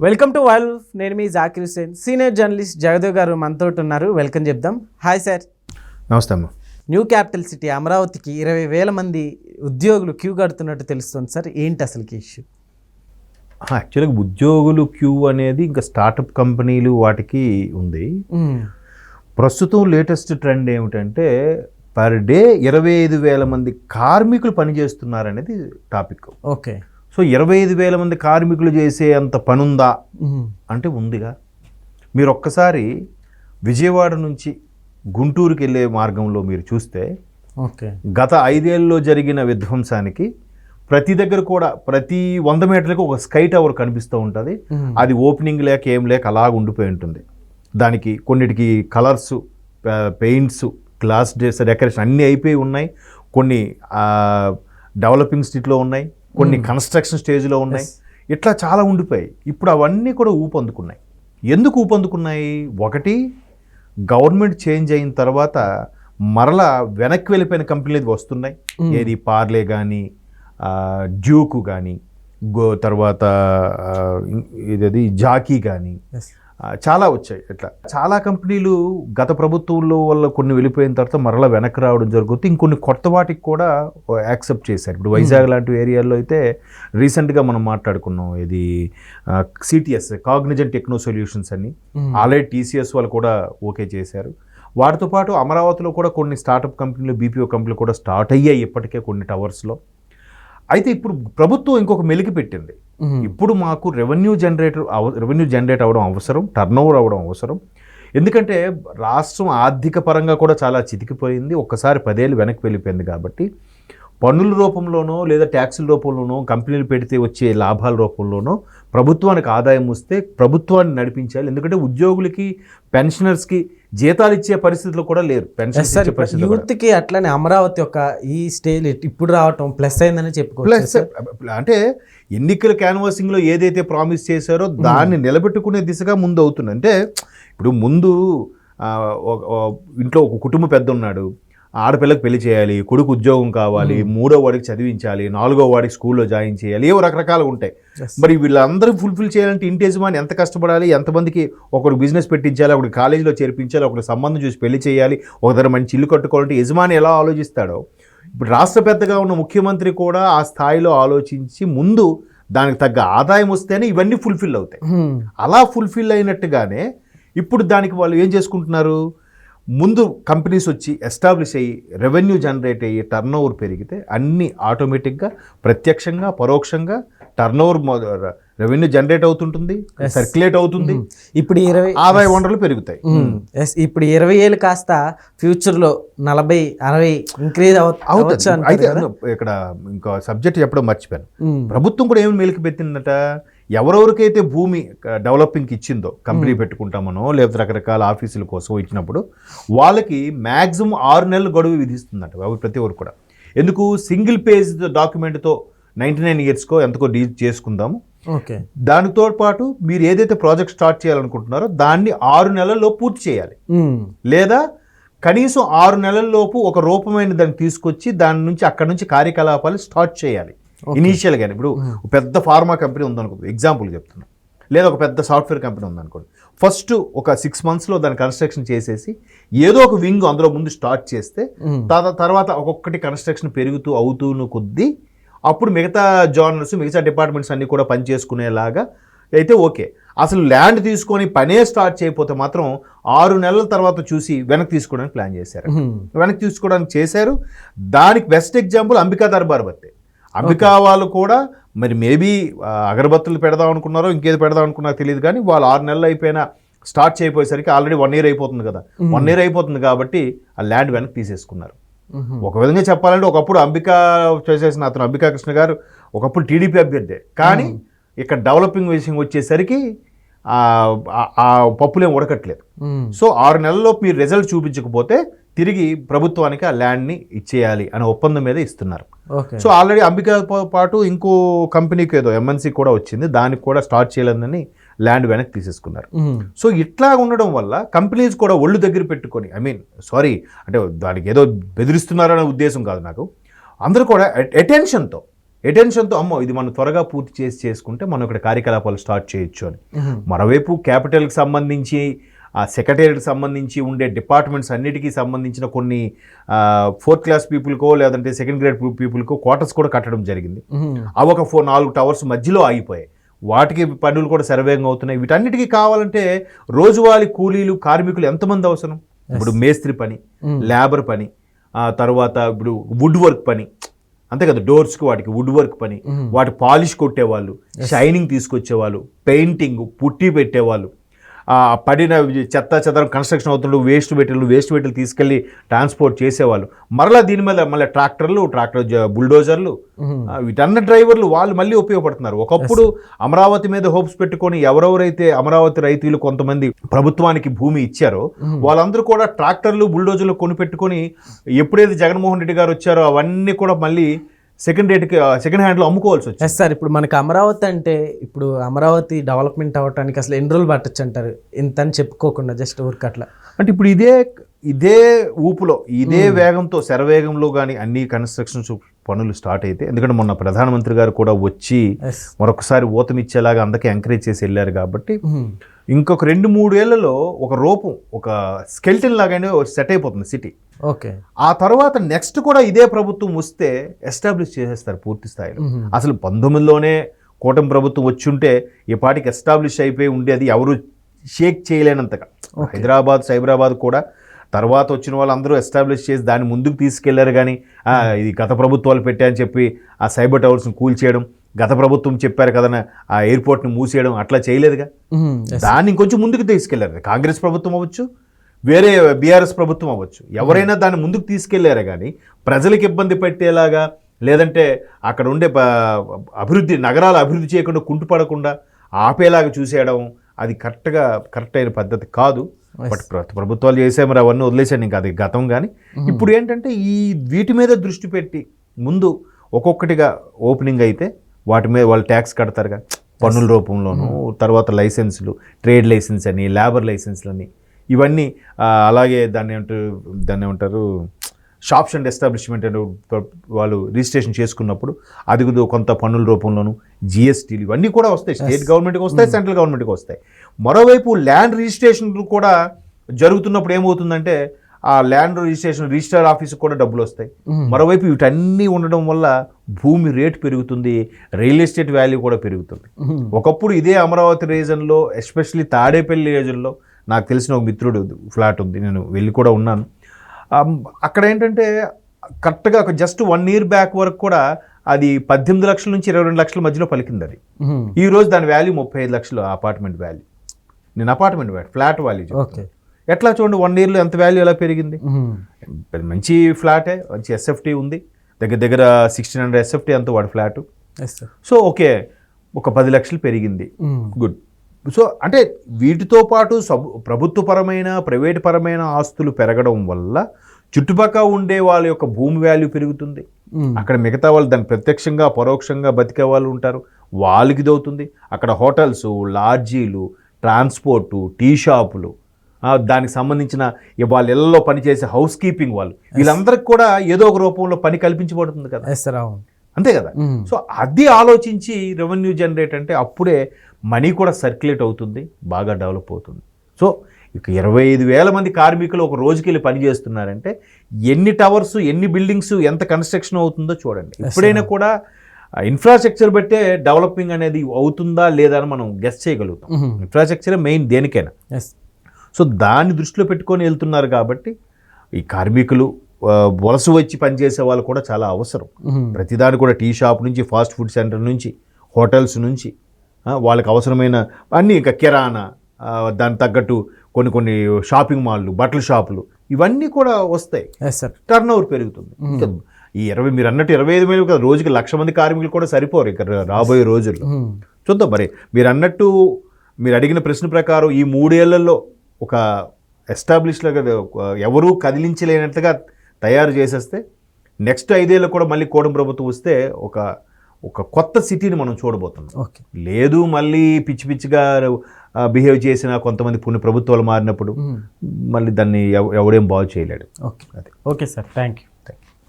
Welcome to వైల్ నేను మీ జాకిర్ హుసేన్ సీనియర్ జర్నలిస్ట్ జగదేవ్ గారు మనతో ఉన్నారు. వెల్కమ్ చెప్దాం. హాయ్ సార్ నమస్తే అమ్మ. న్యూ క్యాపిటల్ సిటీ అమరావతికి ఇరవై వేల మంది ఉద్యోగులు క్యూ కడుతున్నట్టు తెలుస్తుంది సార్ ఏంటి అసలుకి ఇష్యూ యాక్చువల్గా ఉద్యోగులు క్యూ అనేది ఇంకా స్టార్టప్ కంపెనీలు వాటికి ఉంది. ప్రస్తుతం లేటెస్ట్ ట్రెండ్ ఏమిటంటే పర్ డే ఇరవై ఐదు వేల మంది కార్మికులు పనిచేస్తున్నారనేది టాపిక్ ఓకే సో ఇరవై ఐదు వేల మంది కార్మికులు చేసే అంత పనుందా? అంటే ఉందిగా. మీరు ఒక్కసారి విజయవాడ నుంచి గుంటూరుకి వెళ్ళే మార్గంలో మీరు చూస్తే ఓకే. గత ఐదేళ్ళలో జరిగిన విధ్వంసానికి ప్రతి దగ్గర కూడా ప్రతి వంద మీటర్లకు ఒక స్కై టవర్ కనిపిస్తూ ఉంటుంది. అది ఓపెనింగ్ లేక ఏం లేక అలాగ ఉండిపోయి ఉంటుంది. దానికి కొన్నిటికి కలర్స్ పెయింట్స్ గ్లాస్ డేస్ డెకరేషన్ అన్నీ అయిపోయి ఉన్నాయి. కొన్ని డెవలపింగ్ స్టేట్లో ఉన్నాయి. కొన్ని కన్స్ట్రక్షన్ స్టేజ్లో ఉన్నాయి. ఇట్లా చాలా ఉండిపోయాయి. ఇప్పుడు అవన్నీ కూడా ఊపందుకున్నాయి. ఎందుకు ఊపందుకున్నాయి? ఒకటి గవర్నమెంట్ చేంజ్ అయిన తర్వాత మరలా వెనక్కి వెళ్ళిపోయిన కంపెనీలు వస్తున్నాయి. ఏది పార్లే కానీ డ్యూకు కానీ గో తర్వాత ఆ, ఇం- ఇదేది జాకీ కానీ చాలా వచ్చాయి ఇట్లా. చాలా కంపెనీలు గత ప్రభుత్వంలో వల్ల కొన్ని వెళ్ళిపోయిన తర్వాత మరలా వెనక్కి రావడం జరుగుతుంది. ఇంకొన్ని కొత్త వాటికి కూడా యాక్సెప్ట్ చేశారు. ఇప్పుడు వైజాగ్ లాంటి ఏరియాల్లో అయితే రీసెంట్గా మనం మాట్లాడుకున్నాం ఇది సిటిఎస్ కాగ్నిజెంట్ టెక్నో సొల్యూషన్స్ అని. ఆల్రెడీ టీసీఎస్ వాళ్ళు కూడా ఓకే చేశారు. వాటితో పాటు అమరావతిలో కూడా కొన్ని స్టార్టప్ కంపెనీలు బీపీఓ కంపెనీలు కూడా స్టార్ట్ అయ్యాయి ఇప్పటికే కొన్ని టవర్స్లో. అయితే ఇప్పుడు ప్రభుత్వం ఇంకొక మెలికి పెట్టింది. ఇప్పుడు మాకు రెవెన్యూ జనరేటర్ రెవెన్యూ జనరేట్ అవ్వడం అవసరం టర్న్ ఓవర్ అవ్వడం అవసరం. ఎందుకంటే రాష్ట్రం ఆర్థిక పరంగా కూడా చాలా చితికిపోయింది. ఒక్కసారి పదేళ్ళు వెనక్కి వెళ్ళిపోయింది కాబట్టి. పన్నుల రూపంలోనో లేదా ట్యాక్సుల రూపంలోనో కంపెనీలు పెడితే వచ్చే లాభాల రూపంలోనో ప్రభుత్వానికి ఆదాయం వస్తే ప్రభుత్వాన్ని నడిపించాలి. ఎందుకంటే ఉద్యోగులకి పెన్షనర్స్కి జీతాలు ఇచ్చే పరిస్థితులు కూడా లేరు. పెన్షన్ సార్ ఇచ్చే పరిస్థితులు కూడా. యూత్కి అట్లనే అమరావతి యొక్క ఈ స్టేజ్ ఇప్పుడు రావటం ప్లస్ అయిందని చెప్పుకోవచ్చు ప్లస్ అంటే ఎన్నికల క్యాన్వాసింగ్లో ఏదైతే ప్రామిస్ చేశారో దాన్ని నిలబెట్టుకునే దిశగా ముందు అవుతుంది అంటే ఇప్పుడు ముందు ఇంట్లో ఒక కుటుంబ పెద్ద ఉన్నాడు. ఆడపిల్లకి పెళ్ళి చేయాలి కొడుకు ఉద్యోగం కావాలి మూడో వాడికి చదివించాలి నాలుగో వాడికి స్కూల్లో జాయిన్ చేయాలి ఏవో రకరకాలు ఉంటాయి. మరి వీళ్ళందరూ ఫుల్ఫిల్ చేయాలంటే ఇంటి యజమాని ఎంత కష్టపడాలి ఎంతమందికి ఒకడు బిజినెస్ పెట్టించాలి ఒకటి కాలేజీలో చేర్పించాలి ఒకటి సంబంధం చూసి పెళ్ళి చేయాలి ఒక దగ్గర మంచి ఇల్లు కట్టుకోవాలంటే యజమాని ఎలా ఆలోచిస్తాడో? ఇప్పుడు రాష్ట్ర పెద్దగా ఉన్న ముఖ్యమంత్రి కూడా ఆ స్థాయిలో ఆలోచించి ముందు దానికి తగ్గ ఆదాయం వస్తేనే ఇవన్నీ ఫుల్ఫిల్ అవుతాయి. అలా ఫుల్ఫిల్ అయినట్టుగానే ఇప్పుడు దానికి వాళ్ళు ఏం చేసుకుంటున్నారు? ముందు కంపెనీస్ వచ్చి ఎస్టాబ్లిష్ అయ్యి రెవెన్యూ జనరేట్ అయ్యి టర్న్ ఓవర్ పెరిగితే అన్నీ ఆటోమేటిక్గా ప్రత్యక్షంగా పరోక్షంగా టర్న్ ఓవర్ రెవెన్యూ జనరేట్ అవుతుంటుంది సర్క్యులేట్ అవుతుంది. ఇప్పుడు ఇరవై ఆదాయ వనరులు పెరుగుతాయి. ఇప్పుడు ఇరవై ఏళ్ళు కాస్త ఫ్యూచర్లో నలభై అరవై ఇంక్రీజ్ అవుతుంది. అయితే? ఇక్కడ ఇంకో సబ్జెక్ట్ చెప్పడం మర్చిపోయాను. ప్రభుత్వం కూడా ఏమి మేలుకు పెట్టిందట? ఎవరెవరికైతే భూమి డెవలపింగ్కి ఇచ్చిందో కంపెనీ పెట్టుకుంటామనో లేకపోతే రకరకాల ఆఫీసుల కోసం ఇచ్చినప్పుడు వాళ్ళకి మ్యాక్సిమం ఆరు నెలలు గడువు విధిస్తుందట అవి ప్రతి ఒక్కరు కూడా. ఎందుకు? సింగిల్ పేజ్ డాక్యుమెంట్తో నైంటీ నైన్ ఇయర్స్కో ఎంతకో డీల్ చేసుకుందాము. ఓకే. దానితో పాటు మీరు ఏదైతే ప్రాజెక్ట్ స్టార్ట్ చేయాలనుకుంటున్నారో దాన్ని ఆరు నెలల్లో పూర్తి చేయాలి. లేదా కనీసం ఆరు నెలల్లోపు ఒక రూపమైన దాన్ని తీసుకొచ్చి దాని నుంచి అక్కడ నుంచి కార్యకలాపాలు స్టార్ట్ చేయాలి. ఇనీషియల్గా ఇప్పుడు ఒక పెద్ద ఫార్మా కంపెనీ ఉందనుకో ఎగ్జాంపుల్ చెప్తున్నా. లేదా ఒక పెద్ద సాఫ్ట్వేర్ కంపెనీ ఉందనుకోండి. ఫస్ట్ ఒక సిక్స్ మంత్స్లో దాన్ని కన్స్ట్రక్షన్ చేసేసి ఏదో ఒక వింగ్ అందులో ముందు స్టార్ట్ చేస్తే. తర్వా- తర్వాత ఒక్కొక్కటి కన్స్ట్రక్షన్ పెరుగుతూ అవుతూను కొద్దీ అప్పుడు మిగతా జానర్స్ మిగతా డిపార్ట్మెంట్స్ అన్నీ కూడా పనిచేసుకునేలాగా అయితే ఓకే. అసలు ల్యాండ్ తీసుకొని పనే స్టార్ట్ చేయకపోతే మాత్రం ఆరు నెలల తర్వాత చూసి వెనక్కి తీసుకోవడానికి ప్లాన్ చేశారు. మ్మ్. వెనక్కి తీసుకోవడానికి చేశారు. దానికి బెస్ట్ ఎగ్జాంపుల్ అంబికా దర్బార్ బత్తే. అంబికా వాళ్ళు కూడా మరి మేబీ అగరబత్తులు పెడదాం అనుకున్నారో ఇంకేది పెడదాం అనుకున్నారో తెలియదు కానీ వాళ్ళు ఆరు నెలలు అయిపోయినా స్టార్ట్ చేయపోయేసరికి ఆల్రెడీ వన్ ఇయర్ అయిపోతుంది కదా. వన్ ఇయర్ అయిపోతుంది కాబట్టి ఆ ల్యాండ్ వెనక్కి తీసేసుకున్నారు. ఒక విధంగా చెప్పాలంటే ఒకప్పుడు అంబికా చేసేసిన అతను అంబికా కృష్ణ గారు ఒకప్పుడు టీడీపీ అభ్యర్థి. కానీ ఇక్కడ డెవలపింగ్ విషయం వచ్చేసరికి ఆ- పప్పులేం ఉడకట్లేదు. సో ఆరు నెలల్లో మీరు రిజల్ట్ చూపించకపోతే తిరిగి ప్రభుత్వానికి ఆ ల్యాండ్ని ఇచ్చేయాలి అనే ఒప్పందం మీద ఇస్తున్నారు. సో ఆల్రెడీ అంబికాతో పాటు ఇంకో కంపెనీకి ఏదో ఎంఎన్సీ కూడా వచ్చింది దానికి కూడా స్టార్ట్ చేయలేదని ల్యాండ్ వెనక్కి తీసేసుకున్నారు. సో ఇట్లా ఉండడం వల్ల కంపెనీస్ కూడా ఒళ్ళు దగ్గర పెట్టుకొని ఐ మీన్ సారీ అంటే దానికి ఏదో బెదిరిస్తున్నారనే ఉద్దేశం కాదు నాకు. అందరూ కూడా అటెన్షన్తో అటెన్షన్తో అమ్మో ఇది మనం త్వరగా పూర్తి చేసి చేసుకుంటే మనం ఇక్కడ కార్యకలాపాలు స్టార్ట్ చేయొచ్చు అని. మరోవైపు క్యాపిటల్కి సంబంధించి ఆ సెక్రటేరియట్కి సంబంధించి ఉండే డిపార్ట్మెంట్స్ అన్నిటికీ సంబంధించిన కొన్ని ఫోర్త్ క్లాస్ పీపుల్కో లేదంటే సెకండ్ గ్రేడ్ పీపుల్కో క్వార్టర్స్ కూడా కట్టడం జరిగింది. అవి ఒక ఫోర్ నాలుగు టవర్స్ మధ్యలో ఆగిపోయాయి. వాటికి పనులు కూడా శరవేగంగా అవుతున్నాయి. వీటన్నిటికీ కావాలంటే రోజువారీ కూలీలు కార్మికులు ఎంతమంది అవసరం? ఇప్పుడు మేస్త్రి పని. లేబర్ పని ఆ తర్వాత ఇప్పుడు వుడ్ వర్క్ పని. అంతే కదా డోర్స్కి వాటికి వుడ్ వర్క్ పని. వాటి పాలిష్ కొట్టేవాళ్ళు షైనింగ్ తీసుకొచ్చేవాళ్ళు పెయింటింగ్ పుట్టి పెట్టేవాళ్ళు. ఆ పడిన చెత్త చెదరం కన్స్ట్రక్షన్ అవుతుండ్రు వేస్ట్ మెటీరియల్ వేస్ట్ మెటీరియల్ తీసుకెళ్ళి ట్రాన్స్పోర్ట్ చేసేవాళ్ళు. మరలా దీని మీద మళ్ళీ ట్రాక్టర్లు ట్రాక్టర్ బుల్డోజర్లు వీటన్న డ్రైవర్లు వాళ్ళు మళ్ళీ ఉపయోగపడుతున్నారు. ఒకప్పుడు అమరావతి మీద హోప్స్ పెట్టుకొని ఎవరెవరైతే అమరావతి రైతులు కొంతమంది ప్రభుత్వానికి భూమి ఇచ్చారో వాళ్ళందరూ కూడా ట్రాక్టర్లు బుల్డోజర్లు కొనిపెట్టుకొని ఎప్పుడైతే జగన్మోహన్ రెడ్డి గారు వచ్చారో అవన్నీ కూడా మళ్ళీ సెకండ్ రేట్కి సెకండ్ హ్యాండ్లో అమ్ముకోవాల్సి వచ్చింది. ఎస్ సార్ ఇప్పుడు మనకి అమరావతి అంటే ఇప్పుడు అమరావతి డెవలప్మెంట్ అవ్వటానికి అసలు ఎన్ని రోజులు పట్టచ్చు అంటారు? ఇంత అని చెప్పుకోకుండా జస్ట్ ఊరికి అట్లా అంటే ఇప్పుడు ఇదే ఇదే ఊపులో ఇదే వేగంతో శరవేగంలో కానీ అన్ని కన్స్ట్రక్షన్స్ పనులు స్టార్ట్ అయితే ఎందుకంటే మొన్న ప్రధానమంత్రి గారు కూడా వచ్చి మరొకసారి ఊతమిచ్చేలాగా అందరికీ ఎంకరేజ్ చేసి వెళ్ళారు కాబట్టి ఇంకొక రెండు మూడేళ్ళలో ఒక రూపం ఒక స్కెల్టన్ లాగానే సెట్ అయిపోతుంది సిటీ ఓకే. ఆ తర్వాత నెక్స్ట్ కూడా ఇదే ప్రభుత్వం వస్తే ఎస్టాబ్లిష్ చేసేస్తారు పూర్తి స్థాయిలో. అసలు పంతొమ్మిదిలోనే కూటమి ప్రభుత్వం వచ్చుంటే ఈ పాటికి ఎస్టాబ్లిష్ అయిపోయి ఉండేది ఎవరు షేక్ చేయలేనంతగా. హైదరాబాద్ సైబరాబాద్ కూడా తర్వాత వచ్చిన వాళ్ళందరూ ఎస్టాబ్లిష్ చేసి దాన్ని ముందుకు తీసుకెళ్ళారు కానీ "ఆ, ఇది గత ప్రభుత్వాలు పెట్టాయని చెప్పి ఆ సైబర్ టవర్స్ని కూల్చేయడం గత ప్రభుత్వం చెప్పారు కదన్న ఆ ఎయిర్పోర్ట్ని మూసేయడం అట్లా చేయలేదుగా? దాన్ని ఇంకొంచెం ముందుకు తీసుకెళ్ళారు. కాంగ్రెస్ ప్రభుత్వం అవ్వచ్చు వేరే బీఆర్ఎస్ ప్రభుత్వం అవ్వచ్చు. ఎవరైనా దాన్ని ముందుకు తీసుకెళ్ళారే కానీ ప్రజలకు ఇబ్బంది పెట్టేలాగా లేదంటే అక్కడ ఉండే అభివృద్ధి నగరాలు అభివృద్ధి చేయకుండా కుంటుపడకుండా ఆపేలాగా చూసేయడం అది కరెక్ట్గా కరెక్ట్ అయిన పద్ధతి కాదు. బట్ ప్ర- ప్రభుత్వాలు చేసే మరి అవన్నీ వదిలేసాను ఇంకా అది గతం కానీ ఇప్పుడు ఏంటంటే ఈ వీటి మీద దృష్టి పెట్టి ముందు ఒక్కొక్కటిగా ఓపెనింగ్ అయితే వాటి మీద వాళ్ళు ట్యాక్స్ కడతారుగా పన్నుల రూపంలోను తర్వాత లైసెన్సులు ట్రేడ్ లైసెన్స్ అని లేబర్ లైసెన్స్లు అని ఇవన్నీ అలాగే దాన్ని ఏమంటారు దాన్ని ఏమంటారు షాప్స్ అండ్ ఎస్టాబ్లిష్మెంట్ అని వాళ్ళు రిజిస్ట్రేషన్ చేసుకున్నప్పుడు అది కొంత పన్నుల రూపంలోను జిఎస్టీలు ఇవన్నీ కూడా వస్తాయి. స్టేట్ గవర్నమెంట్కి వస్తాయి సెంట్రల్ గవర్నమెంట్కి వస్తాయి. మరోవైపు ల్యాండ్ రిజిస్ట్రేషన్లు కూడా జరుగుతున్నప్పుడు ఏమవుతుందంటే ఆ ల్యాండ్ రిజిస్ట్రేషన్ రిజిస్టర్ ఆఫీస్కి కూడా డబ్బులు వస్తాయి. మరోవైపు వీటన్నీ ఉండడం వల్ల భూమి రేటు పెరుగుతుంది రియల్ ఎస్టేట్ వాల్యూ కూడా పెరుగుతుంది. ఒకప్పుడు ఇదే అమరావతి రీజన్లో ఎస్పెషల్లీ తాడేపల్లి రీజన్లో నాకు తెలిసిన ఒక మిత్రుడు ఫ్లాట్ ఉంది నేను వెళ్ళి కూడా ఉన్నాను. అక్కడ ఏంటంటే కరెక్ట్గా ఒక జస్ట్ వన్ ఇయర్ బ్యాక్ వరకు కూడా అది పద్దెనిమిది లక్షల నుంచి ఇరవై రెండు లక్షల మధ్యలో పలికింది అది. ఈ రోజు దాని వాల్యూ ముప్పై ఐదు లక్షలు అపార్ట్మెంట్ వాల్యూ. నేను apartment value flat value okay. ఎట్లా చూడండి వన్ ఇయర్లో ఎంత వాల్యూ ఎలా పెరిగింది? మంచి ఫ్లాటే మంచి ఎస్ఎఫ్టీ ఉంది. దగ్గర దగ్గర సిక్స్టీన్ హండ్రెడ్ ఎస్ఎఫ్టీ అంత వాడి ఫ్లాట్. సో ఓకే ఒక పది లక్షలు పెరిగింది. గుడ్. సో అంటే వీటితో పాటు సబ్ ప్రభుత్వపరమైన ప్రైవేట్ పరమైన ఆస్తులు పెరగడం వల్ల చుట్టుపక్కల ఉండే వాళ్ళ యొక్క భూమి వాల్యూ పెరుగుతుంది. అక్కడ మిగతా వాళ్ళు దాన్ని ప్రత్యక్షంగా పరోక్షంగా బతికే వాళ్ళు ఉంటారు. వాళ్ళకి ఇది అవుతుంది అక్కడ హోటల్స్ లాడ్జీలు ట్రాన్స్పోర్టు టీ షాపులు దానికి సంబంధించిన వాళ్ళ ఇళ్ళలో పనిచేసే హౌస్ కీపింగ్ వాళ్ళు వీళ్ళందరికీ కూడా ఏదో ఒక రూపంలో పని కల్పించబడుతుంది కదా. అంతే కదా? సో అది ఆలోచించి రెవెన్యూ జనరేట్ అంటే అప్పుడే మనీ కూడా సర్క్యులేట్ అవుతుంది బాగా డెవలప్ అవుతుంది. సో ఇక ఇరవై ఐదు వేల మంది కార్మికులు ఒక రోజుకి వెళ్ళి పని చేస్తున్నారంటే ఎన్ని టవర్స్ ఎన్ని బిల్డింగ్స్ ఎంత కన్స్ట్రక్షన్ అవుతుందో చూడండి. ఎప్పుడైనా కూడా ఇన్ఫ్రాస్ట్రక్చర్ బట్టే డెవలపింగ్ అనేది అవుతుందా లేదా అని మనం గెస్ చేయగలుగుతాం. ఇన్ఫ్రాస్ట్రక్చర్ మెయిన్ దేనికైనా. సో దాన్ని దృష్టిలో పెట్టుకొని వెళ్తున్నారు కాబట్టి ఈ కార్మికులు వలస వచ్చి పనిచేసే వాళ్ళు కూడా చాలా అవసరం. ప్రతిదాని కూడా టీ షాప్ నుంచి ఫాస్ట్ ఫుడ్ సెంటర్ నుంచి హోటల్స్ నుంచి వాళ్ళకి అవసరమైన అన్నీ ఇంకా కిరాణా దానికి తగ్గట్టు కొన్ని కొన్ని షాపింగ్ మాల్లు బట్టల షాపులు ఇవన్నీ కూడా వస్తాయి. టర్న్ ఓవర్ పెరుగుతుంది. ఈ ఇరవై మీరు అన్నట్టు ఇరవై ఐదు వేలు కదా రోజుకి లక్ష మంది కార్మికులు కూడా సరిపోరు ఇక రా- రాబోయే రోజుల్లో. చూద్దాం మరి మీరు అన్నట్టు మీరు అడిగిన ప్రశ్న ప్రకారం ఈ మూడేళ్ళలో ఒక ఎస్టాబ్లిష్ లాగా ఎవరూ కదిలించలేనట్టుగా తయారు చేసేస్తే నెక్స్ట్ ఐదేళ్ళు కూడా మళ్ళీ కూటమి ప్రభుత్వం వస్తే ఒక ఒక కొత్త సిటీని మనం చూడబోతున్నాం. ఓకే. లేదు మళ్ళీ పిచ్చి పిచ్చిగా బిహేవ్ చేసిన కొంతమంది పుణ్య ప్రభుత్వాలు మారినప్పుడు మళ్ళీ దాన్ని ఎవ- ఎవడేం బాగు చేయలేడు. Okay. Okay sir. Thank you